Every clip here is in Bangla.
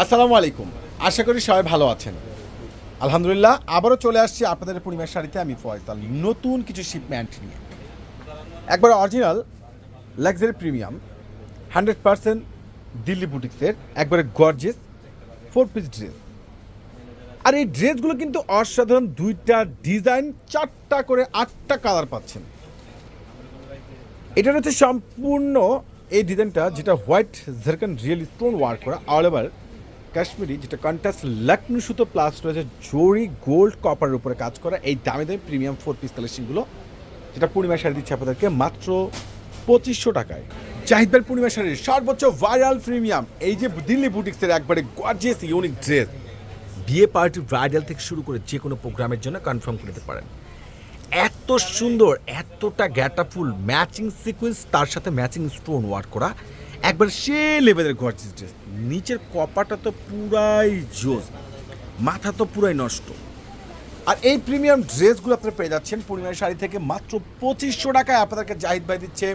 আসসালামু আলাইকুম। আশা করি সবাই ভালো আছেন। আলহামদুলিল্লাহ, আবারও চলে আসছি আপনাদের পরিমার শাড়িতে আমি ফয়সাল, নতুন কিছু শিপমেন্ট নিয়ে। একবার original luxury premium hundred percent Delhi বুটিক্সের একবারে গর্জেস ফোর পিস ড্রেস আর এই ড্রেসগুলো কিন্তু অসাধারণ দুইটা ডিজাইন চারটা করে আটটা কালার পাচ্ছেন। এটা হচ্ছে সম্পূর্ণ এই ডিজাইনটা যেটা হোয়াইট ঝারকান রিয়েল স্টোন ওয়ার্ক করা অল ওভার কাশ্মীরি, যেটা কন্ট্রাস্ট লাকনু সুতো প্লাস রয়েছে জরি গোল্ড কপারের উপরে কাজ করা এই দামি দামি প্রিমিয়াম ফোর পিস কালেকশনগুলো, যেটা পূর্ণিমা শাড়ি দিচ্ছে আপনাদেরকে মাত্র পঁচিশশো টাকায়। জাহিদবের পূর্ণিমা শাড়ির সর্বোচ্চ ভাইরাল প্রিমিয়াম এই যে দিল্লি বুটিক্সের একবারে গর্জিয়াস ইউনিক ড্রেস বিয়ে পার্টি ব্রাইডাল থেকে শুরু করে যে কোনো প্রোগ্রামের জন্য কনফার্ম করে দিতে পারেন। এত সুন্দর, এতটা গ্যাটাফুল ম্যাচিং সিকোয়েন্স তার সাথে ম্যাচিং স্টোন ওয়ার্ক করা। একবার সে লেভেলের গর্জিস ড্রেস নিচের কপাটা তো পুরাই জোস, মাথা তো পুরাই নষ্ট। আর এই প্রিমিয়াম ড্রেসগুলো আপনারা পেয়ে যাচ্ছেন পূর্ণিমার শাড়ি থেকে মাত্র পঁচিশশো টাকায় আপনাদেরকে জাহিদ ভাই দিচ্ছে।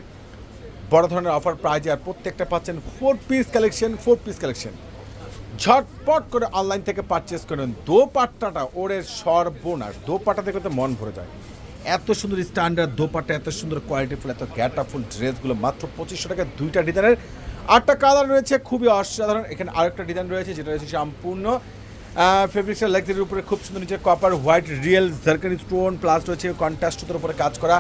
বড় ধরনের অফার প্রাইজে আর প্রত্যেকটা পাচ্ছেন four piece collection four piece collection ঝটপট করে অনলাইন থেকে পারচেস করেন দোপাট্টাটা ওরের সর্বনাশ, দোপাট্টা দেখে তো মন ভরে যায়। এত সুন্দর স্ট্যান্ডার্ড দোপাট্টা, এত সুন্দর কোয়ালিটিফুল এত গ্যাটাফুল ড্রেসগুলো মাত্র পঁচিশশো টাকা দুইটা ডিজাইনের। আটটা কালার রয়েছে খুবই অসাধারণ। এখানে আরেকটা ডিজাইন রয়েছে, যেটা রয়েছে সম্পূর্ণ ফেব্রিক্সের লেগসের উপরে খুব সুন্দর নিচে copper white real zircon stone plus রয়েছে কন্ট্রাস্টের উপরে কাজ করা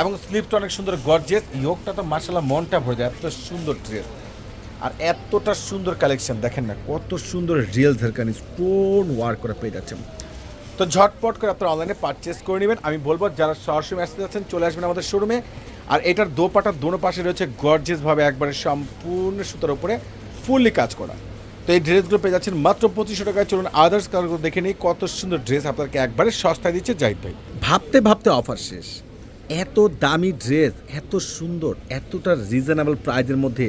এবং স্লিপটা অনেক সুন্দর গর্জেস ইয়োগটা তো মার্শাল্লাহ মনটা ভরে যায়, এত সুন্দর ড্রেস আর এতটা সুন্দর কালেকশন দেখেন না, কত সুন্দর রিয়েল ঝারকানি স্টোন ওয়ার্ক করে পেয়ে যাচ্ছেন তো ঝটপট করে আপনারা অনলাইনে পারচেস করে নেবেন। আমি বলব, যারা সরাসরি আসতে যাচ্ছেন, চলে আসবেন আমাদের শোরুমে আর এটার দোপাটার দোনো পাশে রয়েছে গর্জেসভাবে একবারে সম্পূর্ণ সুতার উপরে ফুললি কাজ করা। তো এই ড্রেসগুলো পেয়ে যাচ্ছেন মাত্র পঁচিশশো টাকায়। চলুন আদার্স কালারগুলো দেখে নিই, কত সুন্দর ড্রেস আপনাকে একবারে সস্তায় দিচ্ছে জাহিদ ভাই। ভাবতে ভাবতে অফার শেষ। এত দামি ড্রেস এত সুন্দর, এতটা রিজনেবল প্রাইজের মধ্যে,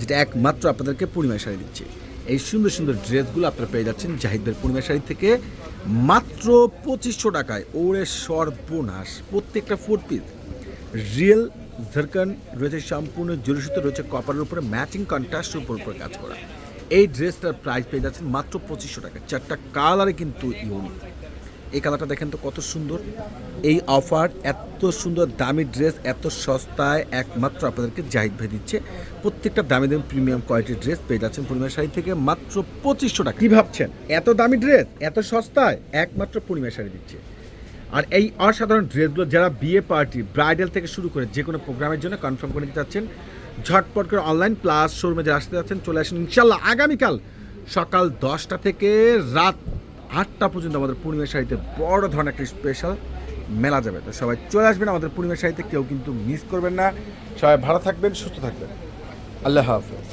যেটা একমাত্র আপনাদেরকে পূর্ণিমা শাড়ি দিচ্ছে। এই সুন্দর সুন্দর ড্রেসগুলো আপনারা পেয়ে যাচ্ছেন জাহিদদের পূর্ণিমা শাড়ি থেকে মাত্র পঁচিশশো টাকায়। ওরে সর্বনাশ, প্রত্যেকটা ফোর পিস রিয়েল ঝারকান রয়েছে সম্পূর্ণ জরিসুত রয়েছে কপারের উপরে ম্যাচিং কন্ট্রাস্টের উপর উপরে কাজ করা। এই ড্রেসটার প্রাইস পেয়ে যাচ্ছেন মাত্র পঁচিশশো টাকা চারটা কালারে কিন্তু ইউনিক এই কালারটা দেখেন তো কত সুন্দর। এই অফার এত সুন্দর দামি ড্রেস এত সস্তায় একমাত্র আপনাদেরকে জাহিদ ভাই দিচ্ছে। প্রত্যেকটা দামি দামি প্রিমিয়াম কোয়ালিটির ড্রেস পেয়ে যাচ্ছেন পূর্ণিমা শাড়ি থেকে মাত্র পঁচিশশো টাকা। কী ভাবছেন? এত দামি ড্রেস এত সস্তায় একমাত্র পূর্ণিমা শাড়ি দিচ্ছে। আর এই অসাধারণ ড্রেসগুলো যারা বিয়ে পার্টি ব্রাইডাল থেকে শুরু করে যে কোনো প্রোগ্রামের জন্য কনফার্ম করে নিতে চাচ্ছেন, ঝটপট করে অনলাইন প্লাস শোরুমে যারা আসতে যাচ্ছেন, চলে আসেন ইনশাল্লাহ আগামীকাল সকাল দশটা থেকে রাত আটটা পর্যন্ত আমাদের পূর্ণিমা শাড়িতে বড় ধরনের একটা স্পেশাল মেলা যাবে। তো সবাই চলে আসবেন আমাদের পূর্ণিমা শাড়িতে, কেউ কিন্তু মিস করবেন না। সবাই ভালো থাকবেন, সুস্থ থাকবেন। আল্লাহ হাফেজ।